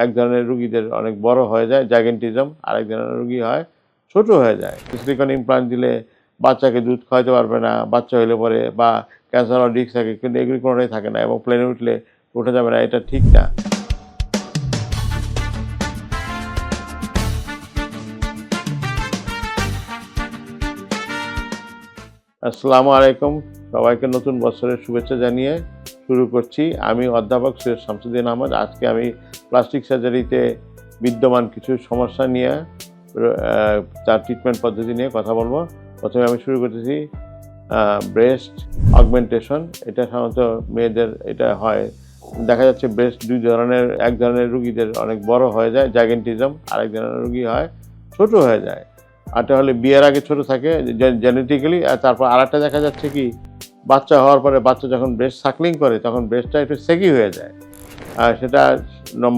এক ধরনের রুগীদের অনেক বড় হয়ে যায় জাইগেন্টিজম আরেক ধরনের রুগী হয়, ছোট হয়ে যায়। সিলিকন ইমপ্লান্ট দিলে বাচ্চাকে দুধ খাওয়াতে পারবে না, বাচ্চা হলে পরে বা ক্যান্সার ডিস্ক থাকে, কিন্তু এগুলি কোনোটাই থাকে না এবং প্লেনে উঠলে উঠে যাবে না, এটা ঠিক না। আসসালামু আলাইকুম, সবাইকে নতুন বছরের শুভেচ্ছা জানিয়ে শুরু করছি। আমি অধ্যাপক সৈয়দ শামসুদ্দিন আহমদ, আজকে আমি প্লাস্টিক সার্জারিতে বিদ্যমান কিছু সমস্যা নিয়ে তার ট্রিটমেন্ট পদ্ধতি নিয়ে কথা বলব। প্রথমে আমি শুরু করতেছি ব্রেস্ট অগমেন্টেশন এটা সাধারণত মেয়েদের এটা হয়। দেখা যাচ্ছে ব্রেস্ট দুই ধরনের, এক ধরনের রুগীদের অনেক বড় হয়ে যায় জাইগেন্টিজম আরেক ধরনের রুগী হয়, ছোট হয়ে যায়। আরটা হলে বিয়ের আগে ছোট থাকে জেনেটিক্যালি আর তারপর আরেকটা দেখা যাচ্ছে কি, বাচ্চা হওয়ার পরে বাচ্চা যখন ব্রেস্ট সাকলিং করে, তখন ব্রেস্টটা একটু সেকি হয়ে যায়। আর সেটা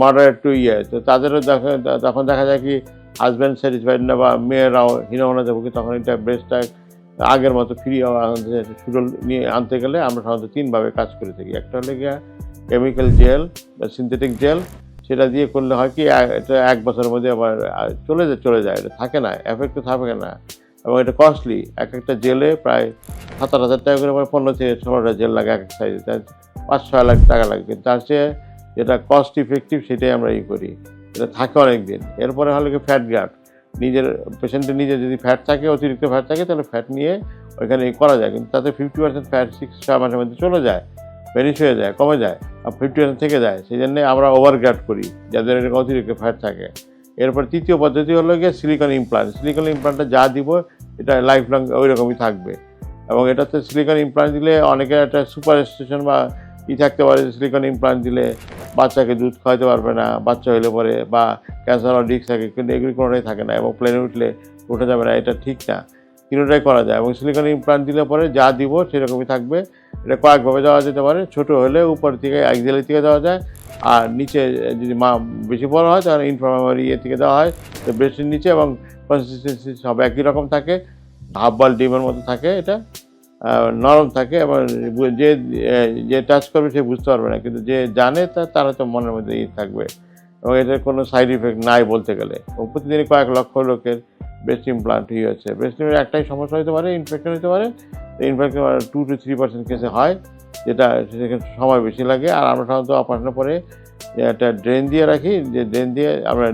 মডারেট টু ইয়ে। তো তাদেরও দেখা, তখন দেখা যায় কি হাজব্যান্ড স্যাটিসফাইড না বা মেয়েরাও হীনমনাতে ভুগে তখন এটা ব্রেস্টটা আগের মতো ফ্রি সুডল নিয়ে আনতে গেলে আমরা সাধারণত তিনভাবে কাজ করে থাকি। একটা হলে গিয়ে কেমিক্যাল জেল বা সিনথেটিক জেল সেটা দিয়ে করলে হয় কি এটা এক বছরের মধ্যে আবার চলে যায় চলে যায়। এটা থাকে না এফেক্ট থাকে না। এবং এটা কস্টলি এক একটা জেলে প্রায় সাতার হাজার টাকা করে পনেরো থেকে ষোলোটা জেল লাগে এক এক সাইজে পাঁচ ছয় লাখ টাকা লাগে। কিন্তু তার চেয়ে যেটা কস্ট ইফেক্টিভ সেটাই আমরা ই করি। এটা থাকে অনেক দিন এরপরে হলো কি ফ্যাট গার্ড নিজের পেশেন্টের নিজে যদি ফ্যাট থাকে, অতিরিক্ত ফ্যাট থাকে, তাহলে ফ্যাট নিয়ে ওইখানে করা যায়। কিন্তু তাতে ফিফটি পার্সেন্ট ফ্যাট সিক্স ছয় মাসের মধ্যে চলে যায় ভেনিশ হয়ে যায়, কমে যায় আর ফিফটি পার্সেন্ট থেকে যায়। সেই জন্যে আমরা ওভার গার্ড করি, যাদের অতিরিক্ত ফ্যাট থাকে। এরপর তৃতীয় পদ্ধতি হলো গিয়ে সিলিকন ইমপ্লান্ট সিলিকন ইমপ্লান্টটা যা দিব, এটা লাইফ লং ওই রকমই থাকবে। এবং এটাতে সিলিকন ইমপ্লান্ট দিলে অনেকের একটা সুপার স্টেশন বা ই থাকতে পারে সিলিকন ইমপ্লান্ট দিলে বাচ্চাকে দুধ খাওয়াতে পারবে না, বাচ্চা হলে পরে বা ক্যান্সার ডিস্ক থাকে, কিন্তু এগুলি কোনোটাই থাকে না এবং প্লেনে উঠলে উঠে যাবে না, এটা ঠিক না। তিনটাই করা যায় এবং সিলিকন ইমপ্লান্ট দিলে পরে যা দিব সেরকমই থাকবে। এটা কয়েকভাবে দেওয়া যেতে পারে, ছোট হলে উপর থেকে একজেলি থেকে দেওয়া যায়। আর নিচে যদি মা বেশি বড় হয়, তাহলে ইনফ্রামারি ইয়ে থেকে দেওয়া হয়। তো ব্রেস্টের নিচে এবং কনসিস্টেন্সি সব একই রকম থাকে হাফ বল ডিমের মতো থাকে এটা। নরম থাকে এবং যে যে টাচ করবে সে বুঝতে পারবে না। কিন্তু যে জানে, তা, তারা তো মনের মধ্যে ই থাকবে। এবং এটার কোনো সাইড ইফেক্ট নাই বলতে গেলে। এবং প্রতিদিনই কয়েক লক্ষ লোকের ব্রেস্ট ইমপ্লান্ট হয়ে যাচ্ছে ব্রেস্ট ইমপ্লান্ট একটাই সমস্যা হতে পারে ইনফেকশন হতে পারে। Infection two two three percent কেসে হয়, যেটা সেখানে সময় বেশি লাগে। আর আমরা সাধারণত অপারেশনের পরে একটা ড্রেন দিয়ে রাখি। যে ড্রেন দিয়ে আমরা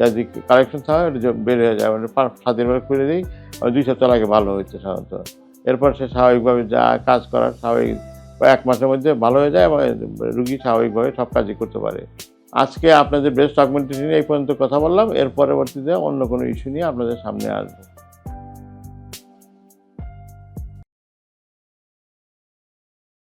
যদি কালেকশন হয় বের হয়ে যায়। মানে সাত দিন খুলে দিই। দুই সপ্তাহ লাগে ভালো হচ্ছে সাধারণত। এরপর সে স্বাভাবিকভাবে যা কাজ করার স্বাভাবিক এক মাসের মধ্যে ভালো হয়ে যায় এবং রুগী স্বাভাবিকভাবে সব কাজই করতে পারে। আজকে আপনাদের বেস্ট অগমেন্টেশন এই পর্যন্ত কথা বললাম। এর পরবর্তীতে অন্য কোনো ইস্যু নিয়ে আপনাদের সামনে আসব।